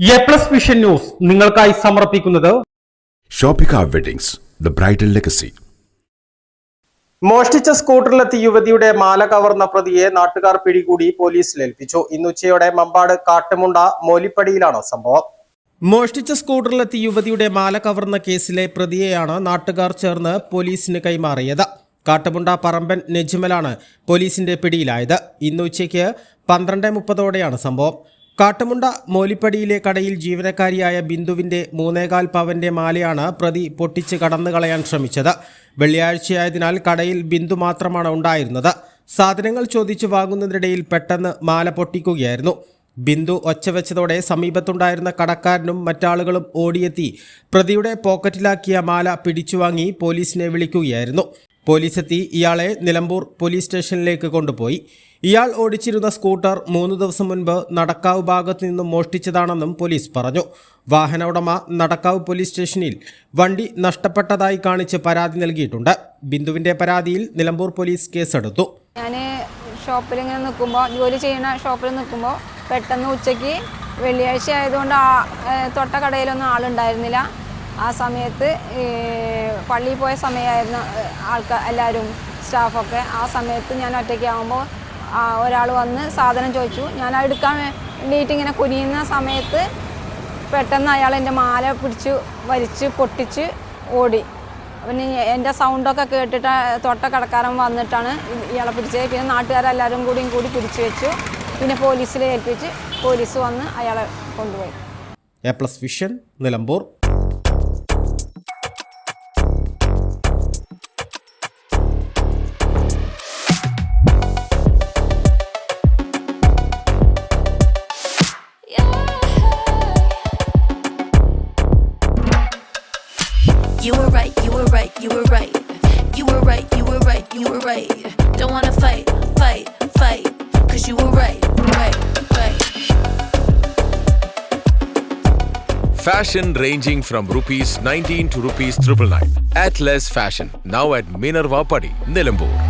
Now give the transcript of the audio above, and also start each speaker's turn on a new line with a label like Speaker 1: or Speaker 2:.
Speaker 1: A plus vision news നിങ്ങൾക്കായി സമർപ്പിക്കുന്നത്
Speaker 2: Shopika weddings the bridal legacy
Speaker 1: മോഷ്ടിച്ച സ്കൂട്ടറിലെത്തി യുവതിയുടെ മാല കവർന്ന പ്രതിയെ നാട്ടുകാർ പിടികൂടി പോലീസിൽ ഏൽപ്പിച്ചു. ഇന്നുച്ചയോടെ മമ്പാട് കാട്ടുമുണ്ട മോലിപ്പടിയിലാണ് സംഭവം. മോഷ്ടിച്ച സ്കൂട്ടറിലെത്തി യുവതിയുടെ മാല കവർന്ന കേസിലെ പ്രതിയെയാണ് നാട്ടുകാർ ചേർന്ന് പോലീസിന് കൈമാറിയത്. കാട്ടുമുണ്ട പറമ്പൻ നെജ്മലാണ് പോലീസിന്റെ പിടിയിലായത്. ഇന്ന് ഉച്ചയ്ക്ക് പന്ത്രണ്ട് മുപ്പതോടെയാണ് സംഭവം. കാട്ടുമുണ്ട മോലിപ്പടിയിലെ കടയിൽ ജീവനക്കാരിയായ ബിന്ദുവിന്റെ മൂന്നേകാൽ പവന്റെ മാലയാണ് പ്രതി പൊട്ടിച്ച് കടന്നു കളയാൻ ശ്രമിച്ചത്. വെള്ളിയാഴ്ചയായതിനാൽ കടയിൽ ബിന്ദു മാത്രമാണ് ഉണ്ടായിരുന്നത്. സാധനങ്ങൾ ചോദിച്ചു വാങ്ങുന്നതിനിടയിൽ പെട്ടെന്ന് മാല പൊട്ടിക്കുകയായിരുന്നു. ബിന്ദു ഒച്ചവെച്ചതോടെ സമീപത്തുണ്ടായിരുന്ന കടക്കാരനും മറ്റാളുകളും ഓടിയെത്തി. പ്രതിയുടെ പോക്കറ്റിലാക്കിയ മാല പിടിച്ചുവാങ്ങി പോലീസിനെ വിളിക്കുകയായിരുന്നു. പോലീസെത്തി. ഇയാളെ നിലമ്പൂർ പോലീസ് സ്റ്റേഷനിലേക്ക് കൊണ്ടുപോയി. ഇയാൾ ഓടിച്ചിരുന്ന സ്കൂട്ടർ മൂന്ന് ദിവസം മുൻപ് നടക്കാവ് ഭാഗത്തു നിന്നും മോഷ്ടിച്ചതാണെന്നും പോലീസ് പറഞ്ഞു. വാഹന ഉടമ നടക്കാവ് പോലീസ് സ്റ്റേഷനിൽ വണ്ടി നഷ്ടപ്പെട്ടതായി കാണിച്ച് പരാതി നൽകിയിട്ടുണ്ട്. ബിന്ദുവിന്റെ പരാതിയിൽ നിലമ്പൂർ പോലീസ് കേസെടുത്തു.
Speaker 3: ഞാൻ ഷോപ്പിൽ ഇങ്ങനെ നിൽക്കുമ്പോൾ ജോലി ചെയ്യുന്ന ഷോപ്പിൽ നിൽക്കുമ്പോൾ പെട്ടെന്ന് ഉച്ചയ്ക്ക് വെള്ളിയാഴ്ച ആയതുകൊണ്ട് തൊട്ട കടയിലൊന്നും ആളുണ്ടായിരുന്നില്ല. ആ സമയത്ത് പള്ളിയിൽ പോയ സമയമായിരുന്നു ആൾക്കാർ എല്ലാവരും സ്റ്റാഫൊക്കെ ആ സമയത്ത് ഞാൻ ഒറ്റയ്ക്കാകുമ്പോൾ ഒരാൾ വന്ന് സാധനം ചോദിച്ചു. ഞാൻ എടുക്കാൻ വേണ്ടിയിട്ട് ഇങ്ങനെ കുനിയുന്ന സമയത്ത് പെട്ടെന്ന് അയാൾ എന്റെ മാല പിടിച്ച് വലിച്ച് പൊട്ടിച്ച് ഓടി. പിന്നെ എന്റെ സൗണ്ടൊക്കെ കേട്ടിട്ട് തൊട്ട കടക്കാരൻ വന്നിട്ടാണ് ഇയാളെ പിടിച്ചത്. പിന്നെ നാട്ടുകാരെല്ലാവരും കൂടിയും കൂടി പിടിച്ചു വെച്ചു. പിന്നെ പോലീസിൽ ഏൽപ്പിച്ച് പോലീസ് വന്ന് അയാളെ കൊണ്ടുപോയി.
Speaker 1: A plus vision Nilambur.
Speaker 4: You were right, you were right, you were right. You were right, you were right, you were right. Don't wanna fight, fight, fight. Cause you were right, right, right.
Speaker 5: Fashion ranging from rupees 19 to rupees 999. At less fashion. Now at Minerva Padi, Nilambur.